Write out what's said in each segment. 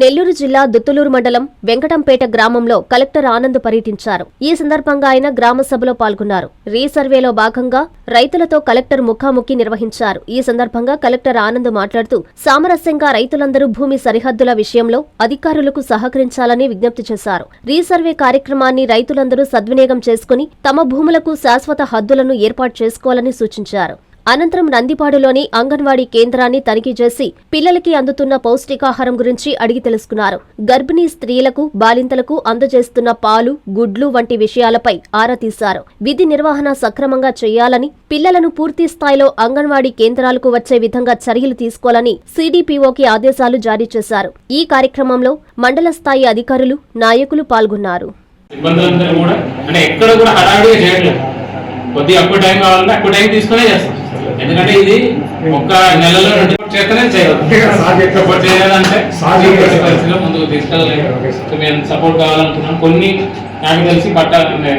నెల్లూరు జిల్లా దుత్తులూరు మండలం వెంకటంపేట గ్రామంలో కలెక్టర్ ఆనంద్ పర్యటించారు. ఈ సందర్భంగా ఆయన గ్రామ సభలో పాల్గొన్నారు. రీసర్వేలో భాగంగా రైతులతో కలెక్టర్ ముఖాముఖి నిర్వహించారు. ఈ సందర్భంగా కలెక్టర్ ఆనంద్ మాట్లాడుతూ సామరస్యంగా రైతులందరూ భూమి సరిహద్దుల విషయంలో అధికారులకు సహకరించాలని విజ్ఞప్తి చేశారు. రీసర్వే కార్యక్రమాన్ని రైతులందరూ సద్వినియోగం చేసుకుని తమ భూములకు శాశ్వత హద్దులను ఏర్పాటు చేసుకోవాలని సూచించారు. అనంతరం నందిపాడులోని అంగన్వాడీ కేంద్రాన్ని తనిఖీ చేసి పిల్లలకి అందుతున్న పౌష్టికాహారం గురించి అడిగి తెలుసుకున్నారు. గర్భిణీ స్త్రీలకు బాలింతలకు అందజేస్తున్న పాలు గుడ్లు వంటి విషయాలపై ఆరా తీశారు. విధి నిర్వహణ సక్రమంగా చేయాలని పిల్లలను పూర్తి స్థాయిలో అంగన్వాడీ కేంద్రాలకు వచ్చే విధంగా చర్యలు తీసుకోవాలని సీడీపీఓకి ఆదేశాలు జారీ చేశారు. ఈ కార్యక్రమంలో మండల స్థాయి అధికారులు నాయకులు పాల్గొన్నారు. ఇబ్బందులందరూ కూడా అంటే ఎక్కడ కూడా హడావిడిగా చేయట్లేదు. కొద్దిగా అప్పుడు టైం కావాలంటే అప్పుడు టైం తీసుకునే చేస్తాం. ఎందుకంటే ఇది ఒక్క నెలలో రెండు చేస్తేనే చేయాలి సపోర్ట్ చేయాలంటే పరిస్థితిలో ముందుకు తీసుకెళ్ళలేదు మేము సపోర్ట్ కావాలనుకున్నాం. కొన్ని నాకు తెలిసి పట్టాలు.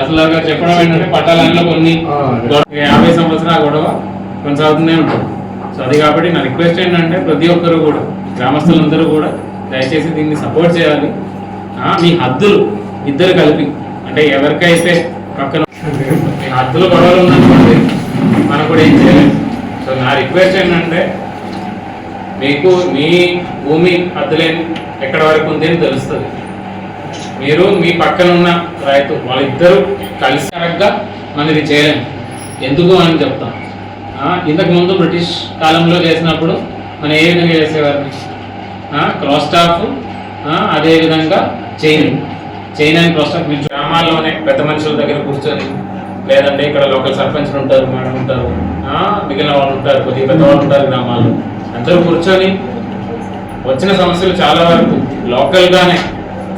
అసలు గారు చెప్పడం ఏంటంటే పట్టాలలో కొన్ని యాభై సంవత్సరాల గొడవ కొనసాగుతూనే ఉంటుంది. సో అది కాబట్టి నా రిక్వెస్ట్ ఏంటంటే ప్రతి ఒక్కరు కూడా గ్రామస్తులందరూ కూడా దయచేసి దీన్ని సపోర్ట్ చేయాలి. మీ హద్దులు ఇద్దరు కలిపి. అంటే ఎవరికైతే పక్కన మీ హద్దులు గొడవలు ఉందనుకోండి మనం కూడా ఏం చేయలేం? సో నా రిక్వెస్ట్ ఏంటంటే మీకు మీ భూమి అద్దలేని ఎక్కడ వరకు ఉంది అని తెలుస్తుంది. మీరు మీ పక్కన ఉన్న రైతు వాళ్ళిద్దరూ కలిసి కరెక్ట్గా మనం ఇది చేయలేం. ఎందుకు అని చెప్తాం. ఇంతకుముందు ఇంతకు ముందు బ్రిటిష్ కాలంలో చేసినప్పుడు మనం ఏ విధంగా చేసేవారు క్రాస్ స్టాఫ్ అదేవిధంగా chain chain and cross staff మీరు గ్రామాల్లోనే పెద్ద మనుషుల దగ్గర కూర్చొని లేదంటే ఇక్కడ లోకల్ సర్పంచ్లు ఉంటారు మేడం ఉంటారు. మిగిలిన వాళ్ళు ఉంటారు కొద్దిగా పెద్దవాళ్ళు ఉంటారు గ్రామాల్లో. అందరూ కూర్చొని వచ్చిన సమస్యలు చాలా వరకు లోకల్గానే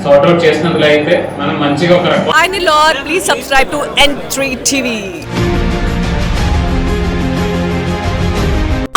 సార్ట్అవుట్ చేసినట్లయితే మనం మంచిగా ఒక రకం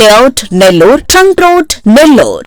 layout Nellore trunk road Nellore